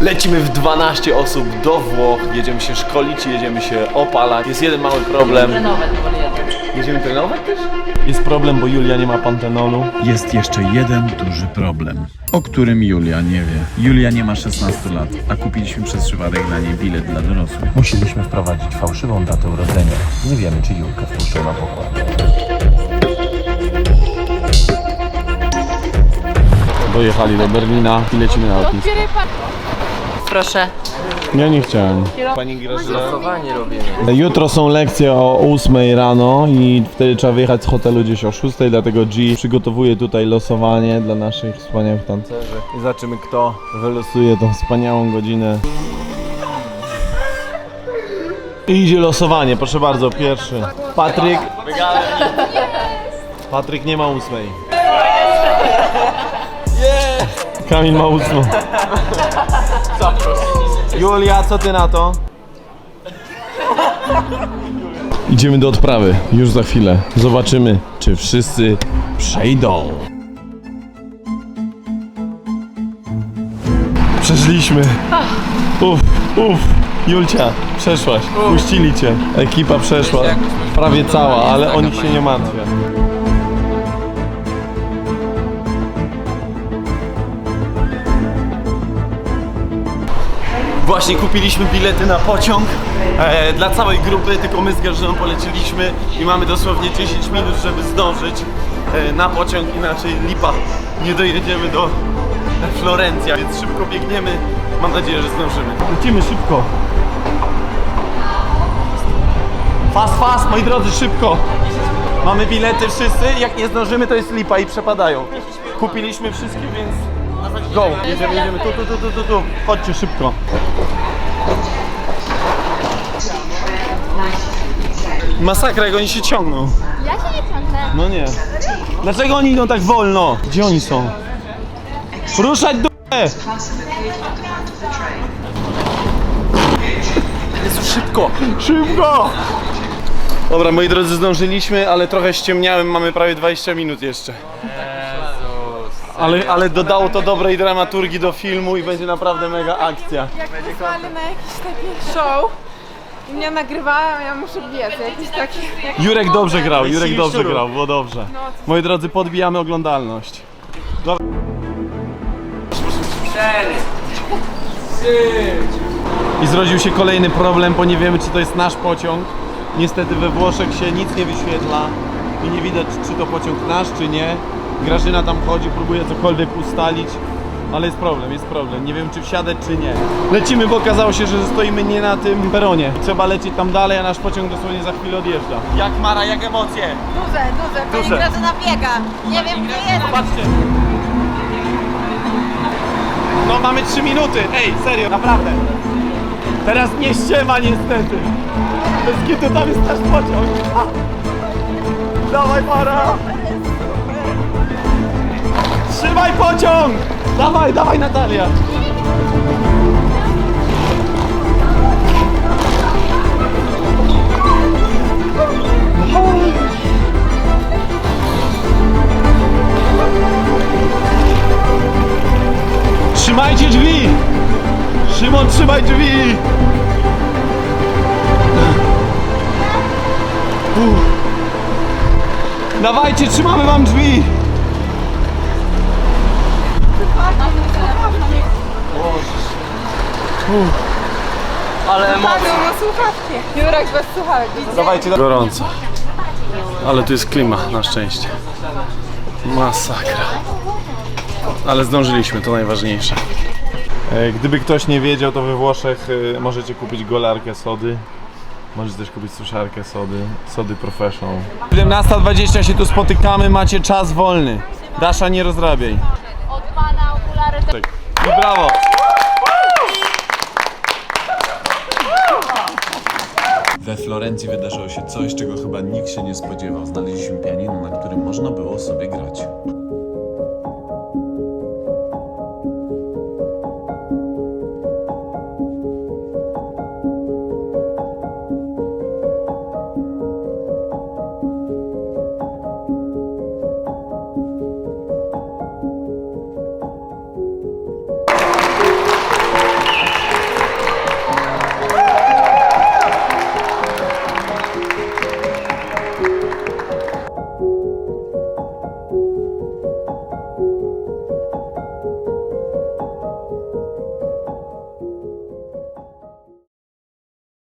Lecimy w 12 osób do Włoch, jedziemy się szkolić, jedziemy się opalać. Jest jeden mały problem. Jedziemy trenować też? Jest problem, bo Julia nie ma pantenolu. Jest jeszcze jeden duży problem, o którym Julia nie wie. Julia nie ma 16 lat, a kupiliśmy przez przypadek dla niej bilet dla dorosłych. Musieliśmy wprowadzić fałszywą datę urodzenia. Nie wiemy, czy Julka wpuszczą na pokład. Dojechali do Berlina i lecimy na lotnisko. Proszę. Ja nie chciałem. Pani. Losowanie robimy. Jutro są lekcje o 8 rano i wtedy trzeba wyjechać z hotelu gdzieś o 6, dlatego G przygotowuje tutaj losowanie dla naszych wspaniałych tancerzy. I zobaczymy kto wylosuje tą wspaniałą godzinę. I idzie losowanie, proszę bardzo, pierwszy. Patryk. Patryk nie ma ósmej. Kamil ma ósmą. Julia, co ty na to? Idziemy do odprawy, już za chwilę. Zobaczymy, czy wszyscy przejdą. Przeżyliśmy. Uff, uff. Julcia, przeszłaś. Puścili cię. Ekipa przeszła. Prawie cała, ale o nich się nie martwię. Właśnie kupiliśmy bilety na pociąg e, dla całej grupy, tylko my z Grażyną poleciliśmy i mamy dosłownie 10 minut, żeby zdążyć e, na pociąg, inaczej lipa, nie dojedziemy do Florencja, więc szybko biegniemy, mam nadzieję, że zdążymy. Lecimy szybko. Fast, fast, moi drodzy, szybko. Mamy bilety wszyscy, jak nie zdążymy to jest lipa i przepadają. Kupiliśmy wszystkie, więc go. Jedziemy, jedziemy, tu, tu, tu, tu, tu, tu. Chodźcie szybko. Masakra, jak oni się ciągną. Ja się nie ciągnę. No nie. Dlaczego oni idą tak wolno? Gdzie oni są? Ruszać do Jezu, szybko! Szybko! Dobra, moi drodzy, zdążyliśmy, ale trochę ściemniałem, mamy prawie 20 minut jeszcze. Ale, ale dodało to dobrej dramaturgii do filmu i będzie naprawdę mega akcja. Jak wysłali na jakiś taki show i mnie nagrywają, ja muszę biec, jakiś taki... Jak Jurek dobrze grał, Jurek dobrze grał, było dobrze. Moi drodzy, podbijamy oglądalność. Dobra. I zrodził się kolejny problem, bo nie wiemy czy to jest nasz pociąg. Niestety we Włoszech się nic nie wyświetla i nie widać czy to pociąg nasz czy nie. Grażyna tam chodzi, próbuje cokolwiek ustalić, ale jest problem, jest problem. Nie wiem czy wsiadać czy nie. Lecimy, bo okazało się, że stoimy nie na tym peronie. Trzeba lecieć tam dalej, a nasz pociąg dosłownie za chwilę odjeżdża. Jak Mara, jak emocje? Duże, duże, pani Duże. Grażyna biega. Nie wiem gdzie jest. Patrzcie. No mamy 3 minuty. Ej, serio, naprawdę. Teraz nie ściema niestety. Bez kitu tam jest nasz pociąg. Dawaj para. Trzymaj pociąg. Dawaj, dawaj Natalia. Trzymajcie drzwi! Szymon, trzymaj drzwi! Uff. Dawajcie, trzymamy wam drzwi! Ale Padł na słuchawki. Jurek bez słuchawek. Dawajcie. Gorąco. Ale tu jest klima, na szczęście. Masakra. Ale zdążyliśmy, to najważniejsze. E, Gdyby ktoś nie wiedział, to we Włoszech e, możecie kupić golarkę sody. Możecie też kupić suszarkę sody, sody professional. 17.20 się tu spotykamy, macie czas wolny. Dasza, nie rozrabiaj. Od pana okulary. I brawo! We Florencji wydarzyło się coś, czego chyba nikt się nie spodziewał. Znaleźliśmy pianino, na którym można było sobie grać.